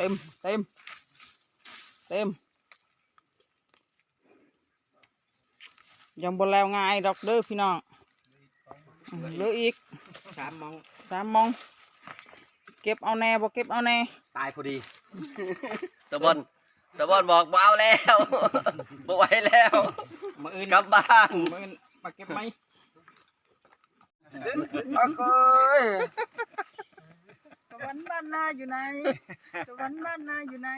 เต็ม เต็ม เต็ม ยังบนแล้วง่ายดอกเด้อพี่น้องอืมเหลืออีกสามมองสามโมอง เก็บเอาแน่บ่เก็บเอาแน่ ตายพอดีตะบอนตะบอนบอกบ่เอาแล้วบ่ไหวแล้วมาอื่นกลับบ้านมาอื่นมาเก็บไหมโอ้ยส วรรค์บ้านนาอยู่ไหนสวรรค์บ้านนาอยู่ไหน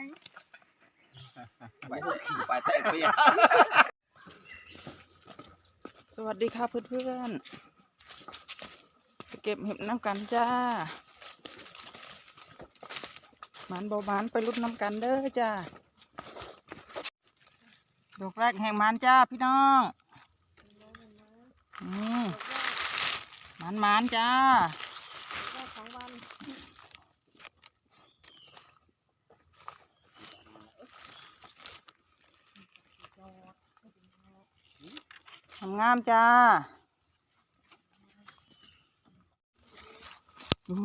ไปขี่ไปใต้เปียสวัสดีค่ะเพื่อนๆไปเก็บเห็บน้ำกันจ้าหมันโบหมันไปรุดน้ำกันเด้อจ้าดอกแรกแห่งหมันจ้าพี่น้องอืมหมันหมันจ้า งามจ้า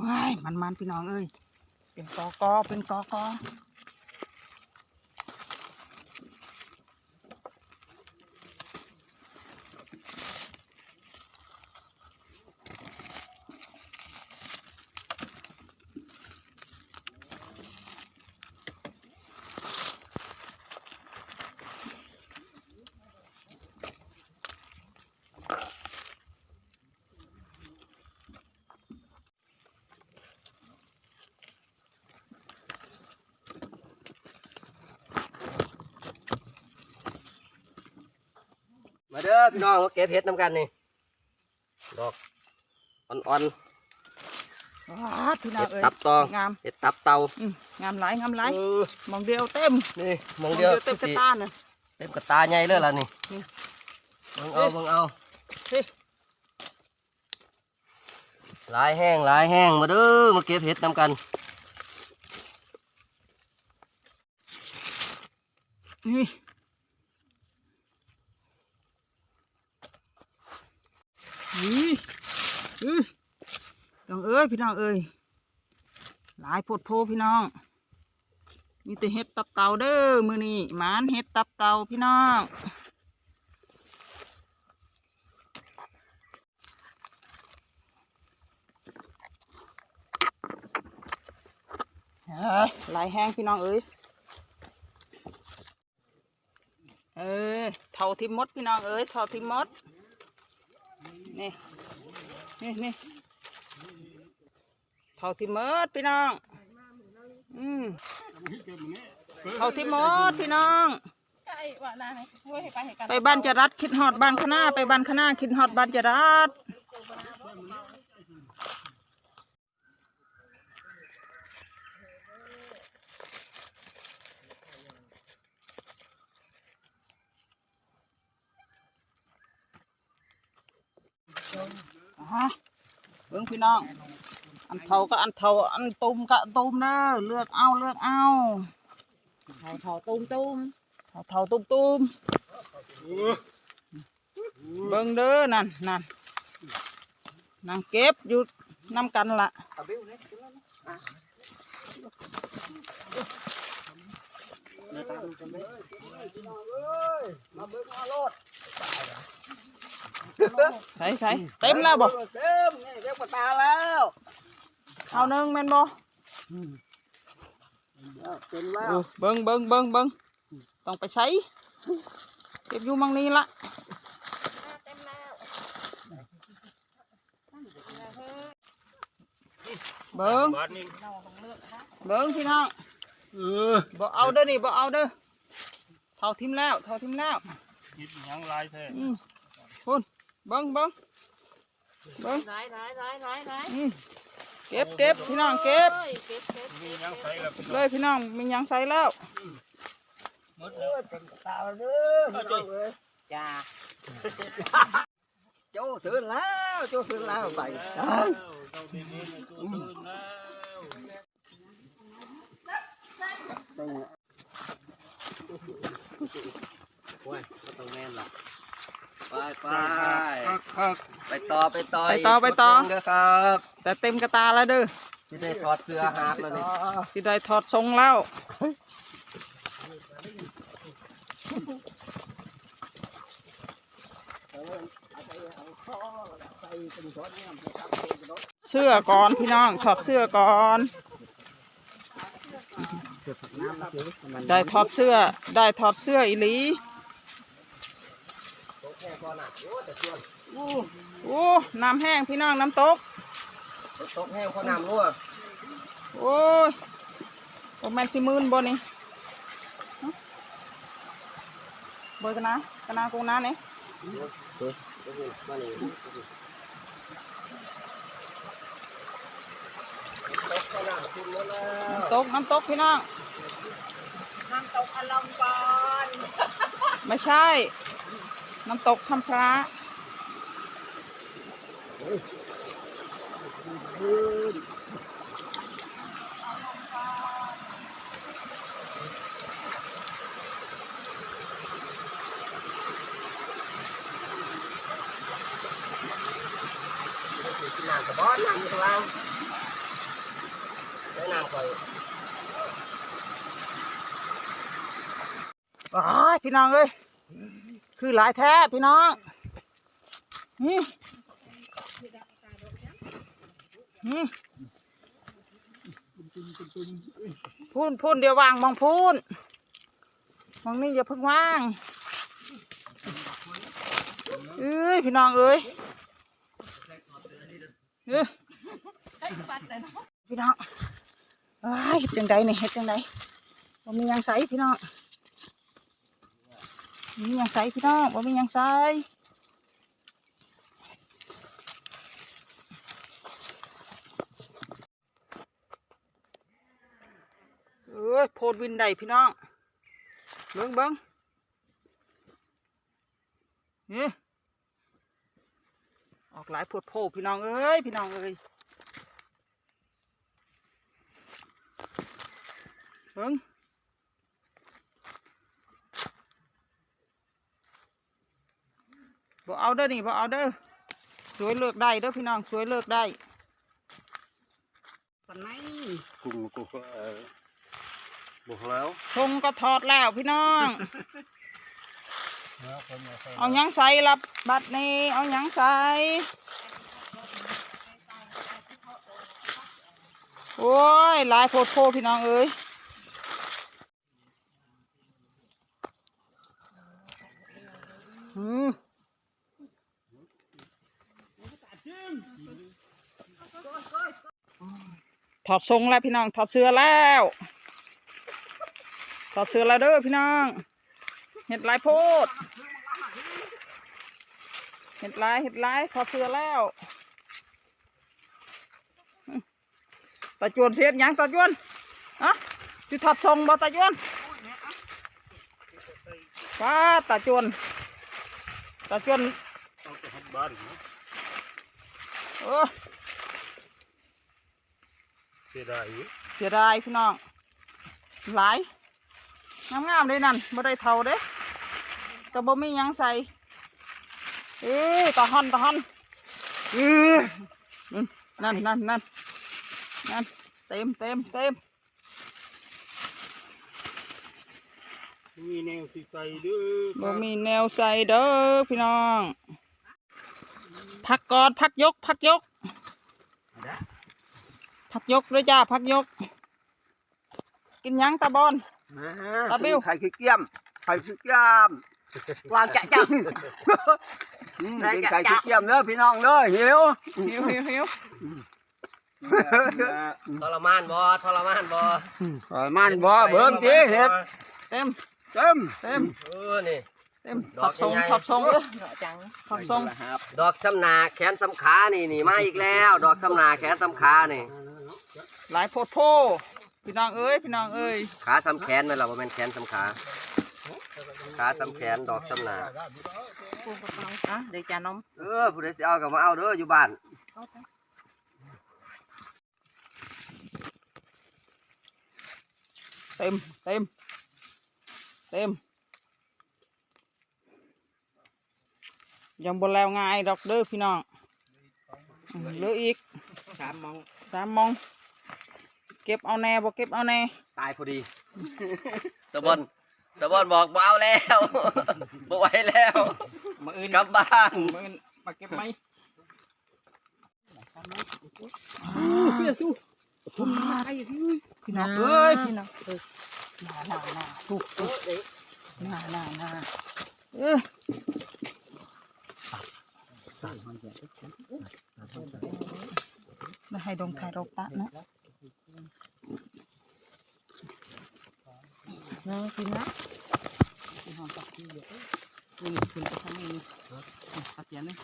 ว้ายมันมันๆพี่น้องเอ้ยเป็นกอกอเป็นกอกอ มาเด้อพี่น้องมาเก็บเห็ดน้ำกันนี่ดอกอ่อนว้าดพี่ๆน้อเห็งดเอ้ยตับตองงามเห็ดตับเตาอืมงามหลายงามหลายเออมองเดียวเต็มนี่มองเดียวเต็มกระสิตาเนี่ยเต็มกระตาใหญ่เลยล่ะนี่นี่เบิ่งเอาเบิ่งเอาเฮ้ย หลายแห้งหลายแห้งมาเด้อมาเก็บเห็ดน้ำกัน นี่ นี่อือน้องเอ้ยพี่น้องเอ้ยหลายโพดโพพี่น้อง มีแต่เห็ดตับเต่าเด้อมือนี้หมานเห็ดตับเต่าพี่น้องเอ้ยหลายแห้งพี่น้องเอ้ย เออเท่าที่มดพี่น้องเอ้ยเท่าที่มด นี่นี่นี่เท่าที่มดพี่น้อง อืมเขาที่หมดพี่น้องไปบ้านจรัดคิดฮอดบ้านคณะไปบ้านคณะคิดฮอดบ้านจรัด อะเบิ่งพี่น้องอันเทาก็อันเทาอันตุมก็ตุมเด้อเลือกเอาเลือกเอาเถาเถาตุ้มตุ้มเทาเทาตุมตุมเบิ่งเด้อนั่นนั่นนางเก็บอยู่นำกันละ ใส่ใส่เต็มแล้วบ่เต็มนี่เต็มกระตาแล้วเอาหนึ่งแม่นบ่เต็มแล้วโอ้เบิ่งเบิ่งเบิ่งเบิ่งต้องไปใช้เก็บอยู่มังนี้ละเต็มแล้วเบิ่งเบิ่งพี่น้องบ่เอาเด้อนี่บ่เอาเด้อเท่าทิมแล้วเท่าทิมแล้วคิดหยังหลายแท้อืมพุ่น เบิ่งเบิ่งเบิ่งร้ายร้ายร้ายร้ายร้ายอืมเก็บเก็บพี่น้องเก็บเอ้ยเก็บเก็บมีหยังใส่แล้วพี่น้เลองยพี่น้องมีหยังใส่แล้ว หมดแล้วเต็มกระตาแล้วเด้อพี่น้องเอ้ยจ้าโจ้ถึงแล้วโจ้ถึงแล้วไปเจ้าดีๆในตัวตื่นแล้วโอ้ยบ่ต้องแม่นหรอกไปไป คักไปต่อไปต่อไปต่อไปต่อกดหนึ่งเด้อครับแต่เต็มกระตาแล้วเด้อที่ได้ถอดเสื้อหาดแล้วนี่สิได้ถอดทรงแล้ว เสื้อก่อนพี่น้องถอดเสื้อก่อน ได้ถอดเสื้อได้ถอดเสื้ออีหลี แค่ก่อนน่ะโอ้แต่ส่วน โอ้น้ำแห้งพี่น้องน้ำตก ตกแห้งเพราะน้ำรั่วโอ้ยโอ้แมนสิมืนบนนี่ฮะเบยกันนะกันนะกูนะนี่มานี่ตกขนาดคุณแล้วแล้วตกน้ำตกพี่น้อง น้ำตกอารมณ์ก่อนไม่ใช่ น้ำตกทำพระ น้ำกระบอกน้ำอยู่ข้างล่างได้น้ำก่อยอ้ายพี่น้องเอ้ยคือหลายแท้พี่น้องนี่ พูนพูนเดี๋ยววางมองพูนมองนี่อย่าเพิ่งว่างเอ้ยพี่น้องเอ้ยเอ้พี่น้องอ้ายเฮ็ดจังใดนี่เฮ็ดจังใดบ่มียังใสพี่น้องมียังใสพี่น้องบ่มียังใสเอ้ยโพดวินได้พี่น้อง เบิ้งเบิ้งนี่ออกหลายโพดโพพี่น้องเอ้ยพี่น้องเอ้ยเบิ้งบ่เอาเด้อนี่บ่เอาเด้อสวยเลิกได้เด้อพี่น้องสวยเลิกได้กุ้งกูก็เออ บอกแล้วทงก็ถอดแล้วพี่น้องนะคนมาใส่เอาหยังใส่รับบัตรนี้ เอาหยังใส่โอ้ยหลายโพดโพพี่น้องเอ้ยอืมถอดทรงแล้วพี่น้องถอดเสื้อแล้ว ถอดเสื้อแล้วเด้อพี่น้อง เห็ดหลายโพด เห็ดลายเห็ดลายถอดเสื้อแล้วอืมตาจวนเสียดหยังตาจวนอะสิถอดทรงบ่ตาจวนว้าตาจวนตาจวนเอาไปทำบ้านนะเออเสียดายอยู่เสียดายพี่น้องหลาย งามๆเลยนั่นบ่ได้เท่าเด้แต่บ่มีหยังใส่เอ้ยตาฮอนตาฮอนเออนั่นนั่นนั่นนั่นเต็มเต็มเต็มมีแนวสิใส่เด้อบ่มีแนวใส่เด้อพี่น้อง พักก่อนพักยก พักยก พักยกด้วยจ้า พักยก กินหยังตาบอน ตาบิ้ว ไข่ขี้เกียมไข่ขี้เกียมวางจะจังอืมกินไข่ขี้เกียมเด้อพี่น้องเด้อหิวหิวหิวหิวทรมานบ่ทรมานบ่เออมันบ่เบิ่งจีเฮ็ดเต็มเต็มเต็มเออนี่ เต็มดถออกดทรงใหญ่ๆถอดทรงเด้อจังถอดทรงดอกสำนาแขนสำขานี่นี่มาอีกแล้ว ดอกสำนาแขนสำขานี่หลายโพดโพ พี่น้องเอ้ยพี่น้องเอ้ยขาสำแขนไหมล่ะว่าแม่นแขนสำขาขาสำแขนดอกสำนาปูกระเป๋าอะเดี๋ยวจะนมเออผู้ใดสิเอาก็มาเอาเด้ออยู่บ้านเต็มเต็มเต็มยังบนแล้วง่ายดอกเด้อพี่น้องอืมเหลืออีกสามมองสามโมง เก็บเอาแน่บ่เก็บเอาแน่ตายพอดีตะบอนตะบอนบอกบ่เอาแล้วบ่ไหวแล้วมาอื่นกลับบ้านมาอื่นมาเก็บไหมพี่น้องเอ้ยพี่น้องเอ้ยหน้าหน้าหน้าถูกถูกหน้าหน้าหน้าเอ้ยแล้วให้ดงไทยดอกตะนะนะพี่นะ นี่นี่ขึ้นไปทางนี้นี่นี่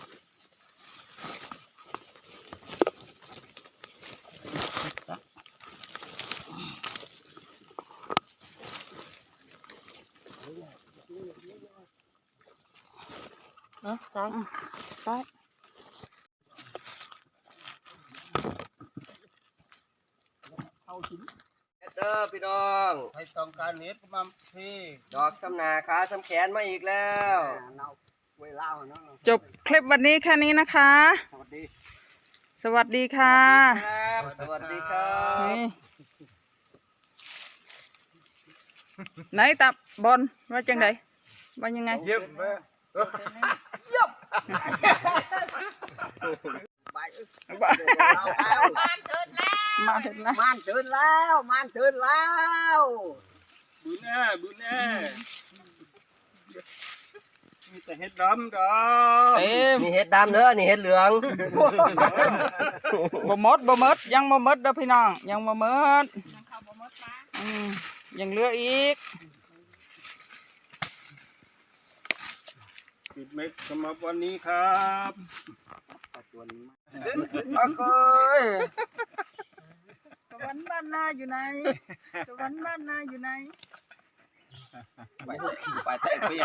ด้อพี่น้อง ให้ต้องการเน็ตก็มาพี่ดอกสำนาขาสำแขนมาอีกแล้วเวลาเนาะจบคลิปวันนี้แค่นี้นะคะ สวัสดี สวัสดีค่ะครับสวัสดีครับนี่ไหนตับบอลว่าจังไดว่ายังไง เยี่ยมบ้านเถิดแล้ว มาเถอะนะมานเตือนแล้วมานเตือนแล้วบุญแน่บุญแน่มีแต่เห็ดดำดอกเต็มนี่เห็ดดำเด้อนี่เห็ดเหลืองบ่หมดบ่หมดยังบ่หมดเด้อพี่น้องยังบ่หมดยังเข้าบ่หมดมาอืมยังเหลืออีกปิดเม็ดสำหรับวันนี้ครับโอเคส วรรค์บ้านนาอยู่ไหนสวรรค์บ้านนาอยู่ไหนไปขี่ไปใต้เปีย